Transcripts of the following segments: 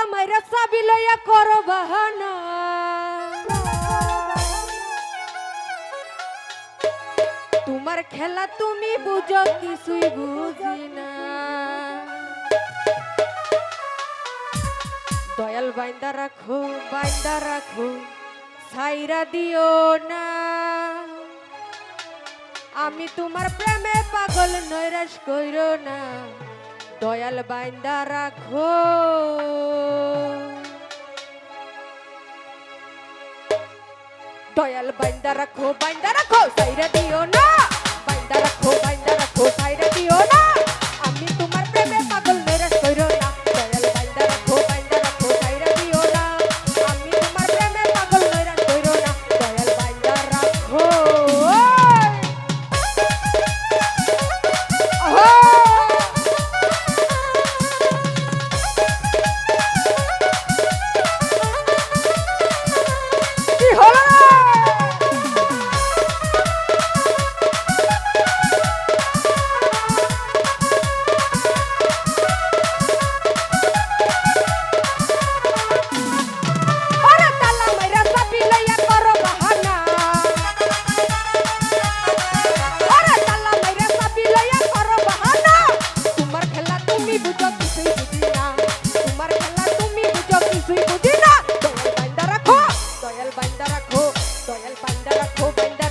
তালা মাইরা চাবি লইয়া করো বাহানা। তোমার খেলা তুমি বুঝো, কিছুই বুঝি না। দয়াল বাইন্দা রাখো বাইন্দা রাখো সাইরা দিও না। আমি তোমার প্রেমে পাগল, নৈরাশ কইর না। দয়াল বাইন্দা রাখো। দয়াল বাইন্দা রাখো বাইন্দা রাখো, সাইরা দিও না। বাইন্দা রাখো বাইন্দা রাখো, সাইরা দিও না। I'm hoping that.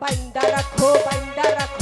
বাইন্দা রাখো বাইন্দা রাখো।